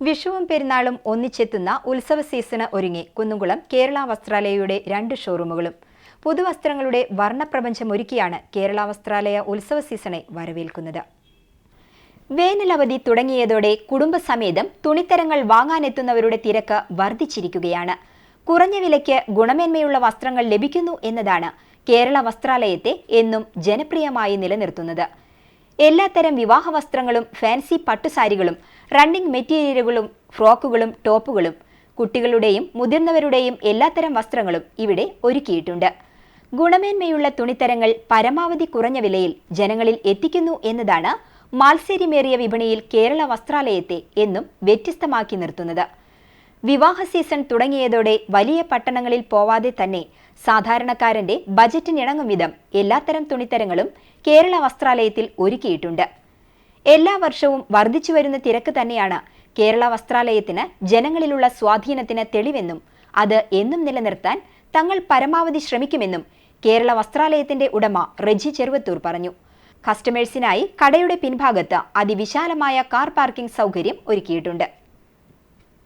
വിഷുവും പെരുന്നാളും ഒന്നിച്ചെത്തുന്ന ഉത്സവ സീസണ് ഒരുങ്ങി. കുന്നുകുളം കേരള വസ്ത്രാലയയുടെ രണ്ട് ഷോറൂമുകളും പുതുവസ്ത്രങ്ങളുടെ വർണപ്രപഞ്ചം ഒരുക്കിയാണ് കേരള വസ്ത്രാലയ ഉത്സവ സീസണെ വരവേൽക്കുന്നത്. വേനലവധി തുടങ്ങിയതോടെ കുടുംബസമേതം തുണിത്തരങ്ങൾ വാങ്ങാനെത്തുന്നവരുടെ തിരക്ക് വർദ്ധിച്ചിരിക്കുകയാണ്. കുറഞ്ഞ വിലയ്ക്ക് ഗുണമേന്മയുള്ള വസ്ത്രങ്ങൾ ലഭിക്കുന്നു എന്നതാണ് കേരള വസ്ത്രാലയത്തെ എന്നും ജനപ്രിയമായി നിലനിർത്തുന്നത്. എല്ലാത്തരം വിവാഹ വസ്ത്രങ്ങളും ഫാൻസി പട്ടുസാരികളും റണ്ണിംഗ് മെറ്റീരിയലുകളും ഫ്രോക്കുകളും ടോപ്പുകളും കുട്ടികളുടെയും മുതിർന്നവരുടെയും എല്ലാത്തരം വസ്ത്രങ്ങളും ഇവിടെ ഒരുക്കിയിട്ടുണ്ട്. ഗുണമേന്മയുള്ള തുണിത്തരങ്ങൾ പരമാവധി കുറഞ്ഞ വിലയിൽ ജനങ്ങളിൽ എത്തിക്കുന്നു എന്നതാണ് മാത്സര്യമേറിയ വിപണിയിൽ കേരള വസ്ത്രാലയത്തെ എന്നും വ്യത്യസ്തമാക്കി നിർത്തുന്നത്. വിവാഹ സീസൺ തുടങ്ങിയതോടെ വലിയ പട്ടണങ്ങളിൽ പോവാതെ തന്നെ സാധാരണക്കാരന്റെ ബജറ്റിനിണങ്ങും വിധം എല്ലാത്തരം തുണിത്തരങ്ങളും കേരള വസ്ത്രാലയത്തിൽ ഒരുക്കിയിട്ടുണ്ട്. എല്ലാ വർഷവും വർദ്ധിച്ചു വരുന്ന തിരക്ക് തന്നെയാണ് കേരള വസ്ത്രാലയത്തിന് ജനങ്ങളിലുള്ള സ്വാധീനത്തിന് തെളിവെന്നും അത് എന്നും നിലനിർത്താൻ തങ്ങൾ പരമാവധി ശ്രമിക്കുമെന്നും കേരള വസ്ത്രാലയത്തിന്റെ ഉടമ റെജി ചെറുവത്തൂർ പറഞ്ഞു. കസ്റ്റമേഴ്സിനായി കടയുടെ പിൻഭാഗത്ത് അതിവിശാലമായ കാർ പാർക്കിംഗ് സൗകര്യം ഒരുക്കിയിട്ടുണ്ട്.